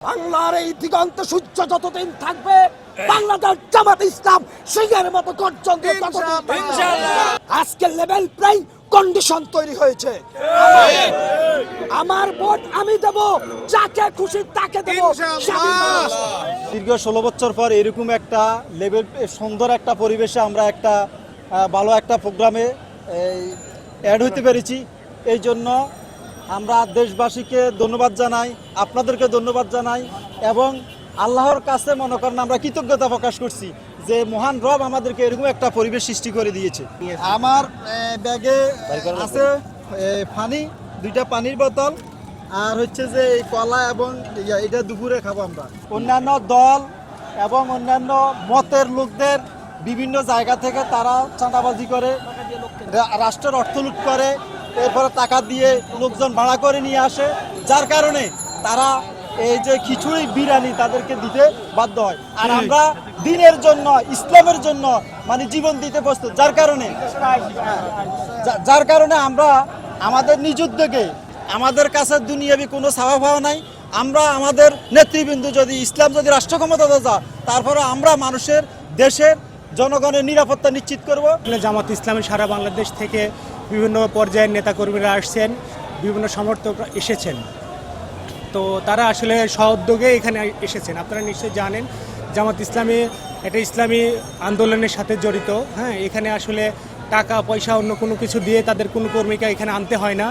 বাংলার এই দিগন্ত সূর্য যতদিন থাকবে বাংলাদেশ জামাত ইসলাম সিংহের মতো গর্জন দিয়ে ততদিন থাকবে। আজকের লেভেল প্রায় কন্ডিশন তৈরি হয়েছে। আমার- আমার ভোট আমি দেব যাকে খুশি তাকে দেব। দীর্ঘ ষোলো বছর পর এরকম একটা লেভেল সুন্দর একটা পরিবেশে আমরা একটা ভালো একটা প্রোগ্রামে অ্যাড হইতে পেরেছি। এই জন্য আমরা দেশবাসীকে ধন্যবাদ জানাই আপনাদেরকে ধন্যবাদ জানাই এবং আল্লাহর কাছে মনে করেন আমরা কৃতজ্ঞতা প্রকাশ করছি যে মহান রব আমাদেরকে এরকম একটা পরিবেশ সৃষ্টি করে দিয়েছে। আমার ব্যাগে আছে পানি দুইটা পানির বোতল আর হচ্ছে যে এই কলা এবং এটা দুপুরে খাব আমরা। অন্যান্য দল এবং অন্যান্য মতের লোকদের বিভিন্ন জায়গা থেকে তারা চাঁদাবাজি করে রাষ্ট্রের অর্থ লুট করে এরপরে টাকা দিয়ে লোকজন ভাড়া করে নিয়ে আসে যার কারণে তারা এই যে খিচুড়ি বিরিয়ানি তাদেরকে দিতে বাধ্য হয়। আর আমরা দিনের জন্য ইসলামের জন্য মানে জীবন দিতে প্রস্তুত। যার কারণে যার কারণে আমরা আমাদের নিজ উদ্যোগে আমাদের কাছে দুনিয়াবি কোনো চাওয়া পাওয়া নাই। আমরা আমাদের নেতৃবৃন্দ যদি ইসলাম যদি রাষ্ট্র ক্ষমতাতে যা তারপরে আমরা মানুষের দেশের জনগণের নিরাপত্তা নিশ্চিত করব। জামাত ইসলামী সারা বাংলাদেশ থেকে বিভিন্ন পর্যায়ের নেতাকর্মীরা আসছেন, বিভিন্ন সমর্থকরা এসেছেন। তো তারা আসলে সহদ্যোগে এখানে এসেছেন। আপনারা নিশ্চয়ই জানেন, জামাত ইসলামী এটা ইসলামী আন্দোলনের সাথে জড়িত। হ্যাঁ এখানে আসলে টাকা, পয়সা, অন্য কোনো কিছু দিয়ে তাদের কোনো কর্মীকে এখানে আনতে হয় না।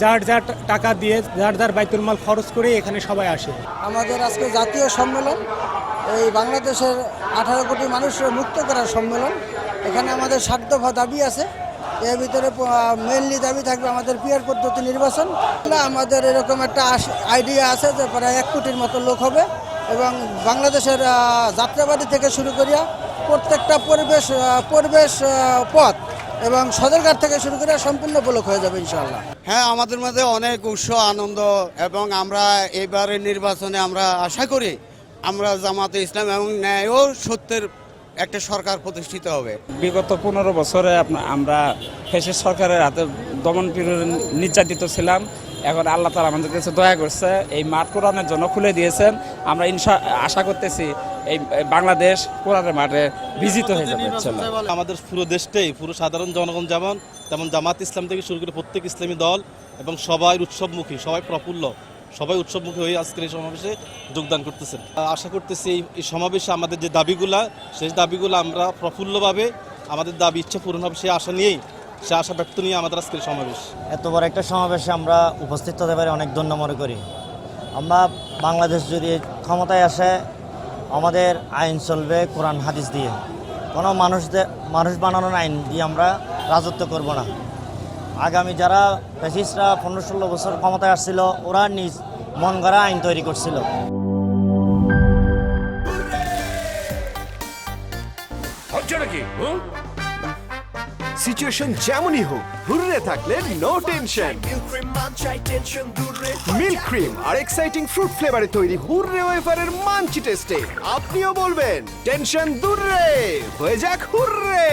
যার যার টাকা দিয়ে, যার যার বাইতুল মাল খরচ করে এখানে সবাই আসে। আমাদের আজকে জাতীয় সম্মেলন, এই বাংলাদেশের আঠারো কোটি মানুষের মুক্ত করার সম্মেলন। এখানে আমাদের ষাট দাবি আছে। এর ভিতরে মেনলি দাবি থাকবে আমাদের পিয়ার পদ্ধতি নির্বাচন। আমাদের এরকম একটা আইডিয়া আছে যে প্রায় এক কোটির মতো লোক হবে এবং বাংলাদেশের আহ, যাত্রাবাড়ি থেকে শুরু করিয়া প্রত্যেকটা পরিবেশ পরিবেশ পথ এবং সদরঘাট থেকে শুরু করে সম্পূর্ণ ব্লক হয়ে যাবে ইনশাল্লাহ হ্যাঁ আমাদের মধ্যে অনেক উৎসাহ আনন্দ এবং আমরা এবারের নির্বাচনে আমরা আশা করি আমরা জামাতে ইসলাম এবং ন্যায় ও সত্যের একটা সরকার প্রতিষ্ঠিত হবে। বিগত পনেরো বছরে আমরা ফেসের সরকারের হাতে দমন পীড়ন নির্যাতিত ছিলাম। এখন আল্লাহ তালা আমাদের কাছে দয়া করছে এই মাঠ কোরআনের জন্য খুলে দিয়েছেন। আমরা ইনশা আশা করতেছি এই এই বাংলাদেশ কোরআনের মাঠে বিজিত হয়ে যাবে আমাদের পুরো দেশটাই পুরো সাধারণ জনগণ যেমন তেমন জামাত ইসলাম থেকে শুরু করে প্রত্যেক ইসলামী দল এবং সবাই উৎসবমুখী সবাই প্রফুল্ল। সবাই উৎসবমুখী হয়ে আজকের এই সমাবেশে যোগদান করতেছেন। আশা করতেছি এই- সমাবেশে আমাদের যে দাবিগুলা সেই দাবিগুলো আমরা প্রফুল্লভাবে আমাদের দাবি ইচ্ছা পূরণ হবে সেই আশা নিয়েই, সে আশা ব্যক্ত নিয়ে আমাদের আজকের সমাবেশ। এত বড় একটা সমাবেশে আমরা উপস্থিত হতে পারি অনেক ধন্য মনে করি। আমরা বাংলাদেশ যদি ক্ষমতায় আসে, আমাদের আইন চলবে কোরআন, হাদিস দিয়ে। কোনো মানুষদের মানুষ বানানোর আইন দিয়ে আমরা রাজত্ব করব না। আগামী যারা ফ্যাসিস্টরা পনেরো ষোলো বছর ক্ষমতায় আসছিল, ওরা নিজ মন গড়া আইন তৈরি করছিল। সিচুয়েশন যেমনই হোক হুররে থাকলে নো টেনশন মিল্ক ক্রিম আর এক্সাইটিং ফ্রুট ফ্লেভারে তৈরি হুররে ওয়েফারের মানচি টেস্টে আপনিও বলবেন টেনশন দূরে, হয়ে যাক হুররে